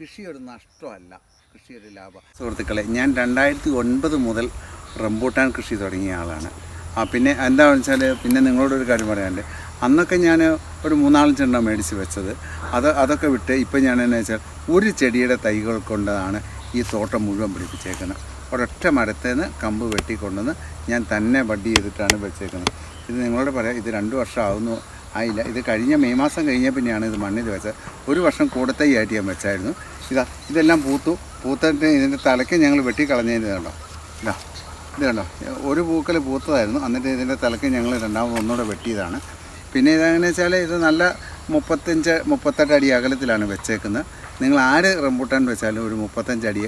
കൃഷി ഒരു നഷ്ടമല്ല. കൃഷിയൊരു ലാഭം. സുഹൃത്തുക്കളെ ഞാൻ രണ്ടായിരത്തി ഒൻപത് മുതൽ റംബൂട്ടാൻ കൃഷി തുടങ്ങിയ ആളാണ്. ആ പിന്നെ എന്താണെന്ന് വെച്ചാൽ പിന്നെ നിങ്ങളോടൊരു കാര്യം പറയാനുണ്ട്. അന്നൊക്കെ ഞാൻ ഒരു മൂന്നാലഞ്ചെണ്ണം മേടിച്ച് വെച്ചത്. അത് അതൊക്കെ വിട്ട് ഇപ്പം ഞാൻ എന്നു വെച്ചാൽ ഒരു ചെടിയുടെ തൈകൾ കൊണ്ടാണ് ഈ തോട്ടം മുഴുവൻ പിടിപ്പിച്ചേക്കുന്നത്. ഒരൊറ്റ മരത്തിൽ നിന്ന് കമ്പ് വെട്ടിക്കൊണ്ടുവന്ന് ഞാൻ തന്നെ ബഡ് ചെയ്തിട്ടാണ് വെച്ചേക്കുന്നത്. ഇത് നിങ്ങളോട് പറയാം ഇത് രണ്ട് വർഷം ആവുന്നു ആയില്ല. ഇത് കഴിഞ്ഞ മെയ് മാസം കഴിഞ്ഞ പിന്നെയാണ് ഇത് മണ്ണിൽ വെച്ചത്. ഒരു വർഷം കൂടത്തൈ ആയിട്ട് ഞാൻ വെച്ചായിരുന്നു. ഇതാ ഇതെല്ലാം പൂത്തു. പൂത്തിട്ട് ഇതിന്റെ തലയ്ക്ക് ഞങ്ങൾ വെട്ടിക്കളഞ്ഞതിന് കണ്ടോ? ഇതാ ഇത് കണ്ടോ? ഒരു പൂക്കൽ പൂത്തതായിരുന്നു. എന്നിട്ട് ഇതിന്റെ തലയ്ക്ക് ഞങ്ങൾ രണ്ടാമത് ഒന്നുകൂടെ വെട്ടിയതാണ്. പിന്നെ ഇതെങ്ങനെ വെച്ചാൽ ഇത് നല്ല മുപ്പത്തഞ്ച് മുപ്പത്തെട്ട് അടി അകലത്തിലാണ് വെച്ചേക്കുന്നത്. നിങ്ങൾ ആര് റംബൂട്ടാൻ വെച്ചാലും ഒരു മുപ്പത്തഞ്ച് അടി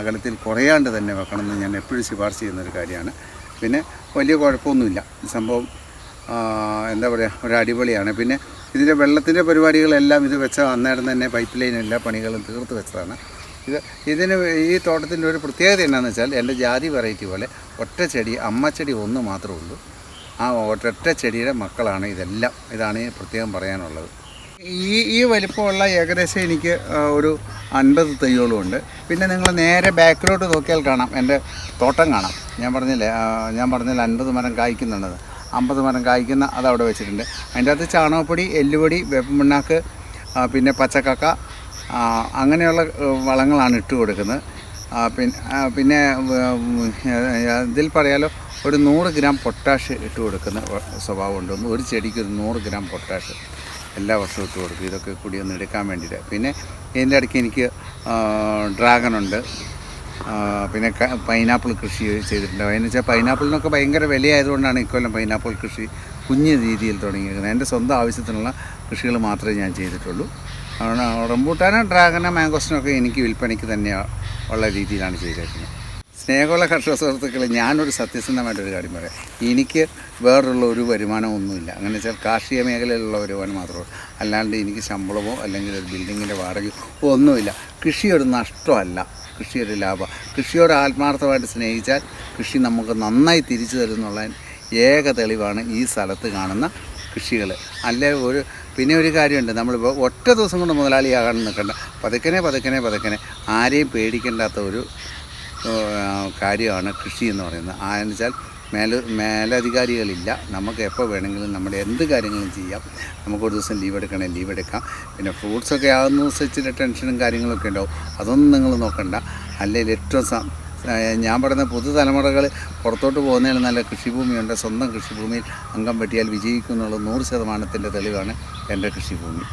അകലത്തിൽ കുറയാണ്ട് തന്നെ വെക്കണമെന്ന് ഞാൻ എപ്പോഴും ശുപാർശ ചെയ്യുന്നൊരു കാര്യമാണ്. പിന്നെ വലിയ കുഴപ്പമൊന്നുമില്ല. സംഭവം എന്താ പറയുക ഒരു അടിപൊളിയാണ്. പിന്നെ ഇതിന്റെ വെള്ളത്തിന്റെ പരിപാടികളെല്ലാം ഇത് വെച്ച അന്നേരം തന്നെ പൈപ്പ് ലൈൻ എല്ലാ പണികളും തീർത്ത് വെച്ചതാണ്. ഇത് ഇതിന് ഈ തോട്ടത്തിന്റെ ഒരു പ്രത്യേകത എന്നാന്ന് വെച്ചാൽ എന്റെ ജാതി വെറൈറ്റി പോലെ ഒറ്റ ചെടി അമ്മച്ചെടി ഒന്ന് മാത്രമേ ഉള്ളൂ. ആ ഒറ്റ ചെടിയുടെ മക്കളാണ് ഇതെല്ലാം. ഇതാണ് പ്രത്യേകം പറയാനുള്ളത്. ഈ ഈ വലിപ്പമുള്ള ഏകദേശം എനിക്ക് ഒരു അൻപത് തൈകളും ഉണ്ട്. പിന്നെ നിങ്ങൾ നേരെ ബാക്കിലോട്ട് നോക്കിയാൽ കാണാം. എന്റെ തോട്ടം കാണാം. ഞാൻ പറഞ്ഞില്ലേ ഞാൻ പറഞ്ഞില്ല അൻപത് മരം കായ്ക്കുന്നുണ്ടെന്ന്. അമ്പത് മരം കായ്ക്കുന്ന അവിടെ വെച്ചിട്ടുണ്ട്. അതിന്റെ അകത്ത് ചാണകപ്പൊടി എല്ലുപൊടി വേപ്പമിണ്ണാക്ക് പിന്നെ പച്ചക്കക്ക അങ്ങനെയുള്ള വളങ്ങളാണ് ഇട്ട് കൊടുക്കുന്നത്. പിന്നെ പിന്നെ ഇതിൽ പറയാലോ ഒരു നൂറ് ഗ്രാം പൊട്ടാഷ് ഇട്ട് കൊടുക്കുന്ന സ്വഭാവം സ്വഭാവമുണ്ട്. ഒരു ചെടിക്ക് ഒരു നൂറ് ഗ്രാം പൊട്ടാഷ് എല്ലാ വർഷവും ഇട്ട് കൊടുക്കും. ഇതൊക്കെ കൂടി ഒന്ന് എടുക്കാൻ വേണ്ടിയിട്ട്. പിന്നെ ഇതിന്റെ ഇടയ്ക്ക് എനിക്ക് ഡ്രാഗണുണ്ട്. ആ, പിന്നെ പൈനാപ്പിൾ കൃഷി ചെയ്തിട്ടുണ്ട്. അതിന് വെച്ചാൽ പൈനാപ്പിളിനൊക്കെ ഭയങ്കര വിലയായതുകൊണ്ടാണ് ഇക്കൊല്ലം പൈനാപ്പിൾ കൃഷി കുഞ്ഞു രീതിയിൽ തുടങ്ങിയിരിക്കുന്നത്. എന്റെ സ്വന്തം ആവശ്യത്തിനുള്ള കൃഷികൾ മാത്രമേ ഞാൻ ചെയ്തിട്ടുള്ളൂ. റംബൂട്ടാനും ഡ്രാഗനും മാംഗോസിനൊക്കെ എനിക്ക് വിൽപ്പനയ്ക്ക് തന്നെ ഉള്ള രീതിയിലാണ് ചെയ്തേക്കുന്നത്. സ്നേഹമുള്ള കർഷക സുഹൃത്തുക്കളെ ഞാനൊരു സത്യസന്ധമായിട്ടൊരു കാര്യം പറയാം. എനിക്ക് വേറുള്ള ഒരു വരുമാനമൊന്നുമില്ല അങ്ങനെ വെച്ചാൽ കാർഷിക മേഖലയിലുള്ള വരുമാനം മാത്രമേ അല്ലാണ്ട് എനിക്ക് ശമ്പളമോ അല്ലെങ്കിൽ ഒരു ബിൽഡിങ്ങിന്റെ വാടകയോ ഒന്നുമില്ല. കൃഷി ഒരു നഷ്ടമല്ല. കൃഷി ഒരു ലാഭം. കൃഷിയോട് ആത്മാർത്ഥമായിട്ട് സ്നേഹിച്ചാൽ കൃഷി നമുക്ക് നന്നായി തിരിച്ചു തരുന്നുള്ള ഏക തെളിവാണ് ഈ സ്ഥലത്ത് കാണുന്ന കൃഷികൾ അല്ലെ? ഒരു പിന്നെ ഒരു കാര്യമുണ്ട്. നമ്മളിപ്പോൾ ഒറ്റ ദിവസം കൊണ്ട് മുതലാളിയാകാൻ നിൽക്കണ്ട. പതുക്കനെ പതുക്കനെ പതുക്കനെ ആരെയും പേടിക്കേണ്ടാത്ത ഒരു കാര്യമാണ് കൃഷി എന്ന് പറയുന്നത്. ആ എന്ന് വെച്ചാൽ മേല മേലധികാരികളില്ല. നമുക്ക് എപ്പോൾ വേണമെങ്കിലും നമ്മുടെ എന്ത് കാര്യങ്ങളും ചെയ്യാം. നമുക്കൊരു ദിവസം ലീവ് എടുക്കണേ ലീവ് എടുക്കാം. പിന്നെ ഫ്രൂട്ട്സൊക്കെ ആകുന്ന ദിവസം ടെൻഷനും കാര്യങ്ങളൊക്കെ ഉണ്ടാവും. അതൊന്നും നിങ്ങൾ നോക്കണ്ട. അല്ലെങ്കിൽ ഏറ്റവും ഞാൻ പറയുന്ന പുതുതലമുറകൾ പുറത്തോട്ട് പോകുന്നതിന് നല്ല കൃഷിഭൂമിയുണ്ട്. സ്വന്തം കൃഷിഭൂമിയിൽ അംഗം പറ്റിയാൽ വിജയിക്കുന്നുള്ള നൂറ് ശതമാനത്തിന്റെ തെളിവാണ് എന്റെ കൃഷിഭൂമി.